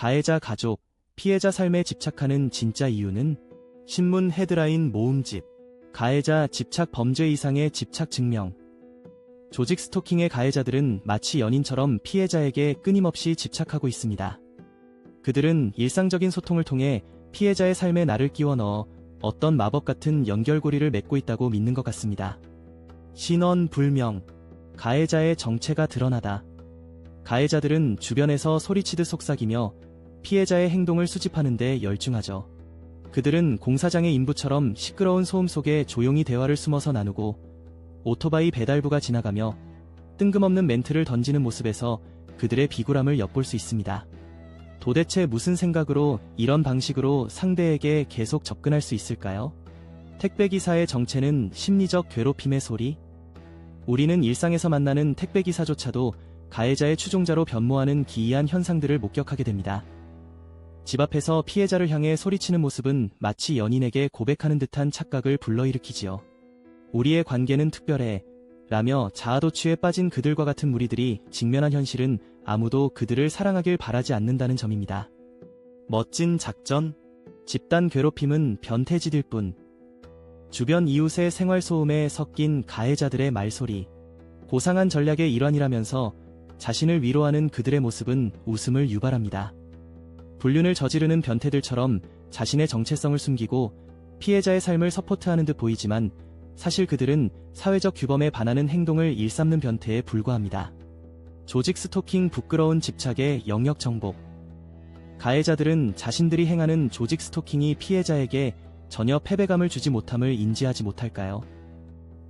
가해자 가족, 피해자 삶에 집착하는 진짜 이유는 신문 헤드라인 모음집, 가해자 집착 범죄 이상의 집착 증명. 조직 스토킹의 가해자들은 마치 연인처럼 피해자에게 끊임없이 집착하고 있습니다. 그들은 일상적인 소통을 통해 피해자의 삶에 나를 끼워 넣어 어떤 마법 같은 연결고리를 맺고 있다고 믿는 것 같습니다. 신원 불명, 가해자의 정체가 드러나다. 가해자들은 주변에서 소리치듯 속삭이며 피해자의 행동을 수집하는 데 열중하죠. 그들은 공사장의 인부처럼 시끄러운 소음 속에 조용히 대화를 숨어서 나누고 오토바이 배달부가 지나가며 뜬금없는 멘트를 던지는 모습에서 그들의 비굴함을 엿볼 수 있습니다. 도대체 무슨 생각으로 이런 방식으로 상대에게 계속 접근할 수 있을까요? 택배기사의 정체는 심리적 괴롭힘의 소리? 우리는 일상에서 만나는 택배기사조차도 가해자의 추종자로 변모하는 기이한 현상들을 목격하게 됩니다. 집 앞에서 피해자를 향해 소리치는 모습은 마치 연인에게 고백하는 듯한 착각을 불러일으키지요. 우리의 관계는 특별해. 라며 자아도취에 빠진 그들과 같은 무리들이 직면한 현실은 아무도 그들을 사랑하길 바라지 않는다는 점입니다. 멋진 작전? 집단 괴롭힘은 변태짓일 뿐. 주변 이웃의 생활소음에 섞인 가해자들의 말소리. 고상한 전략의 일환이라면서 자신을 위로하는 그들의 모습은 웃음을 유발합니다. 불륜을 저지르는 변태들처럼 자신의 정체성을 숨기고 피해자의 삶을 서포트하는 듯 보이지만 사실 그들은 사회적 규범에 반하는 행동을 일삼는 변태에 불과합니다. 조직 스토킹 부끄러운 집착의 영역 정복. 가해자들은 자신들이 행하는 조직 스토킹이 피해자에게 전혀 패배감을 주지 못함을 인지하지 못할까요?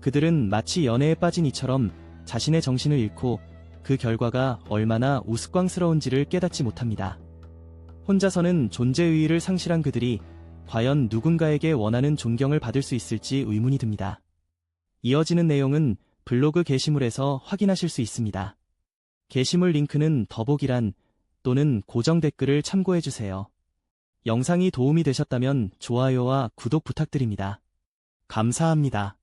그들은 마치 연애에 빠진 이처럼 자신의 정신을 잃고 그 결과가 얼마나 우스꽝스러운지를 깨닫지 못합니다. 혼자서는 존재의의를 상실한 그들이 과연 누군가에게 원하는 존경을 받을 수 있을지 의문이 듭니다. 이어지는 내용은 블로그 게시물에서 확인하실 수 있습니다. 게시물 링크는 더보기란 또는 고정 댓글을 참고해주세요. 영상이 도움이 되셨다면 좋아요와 구독 부탁드립니다. 감사합니다.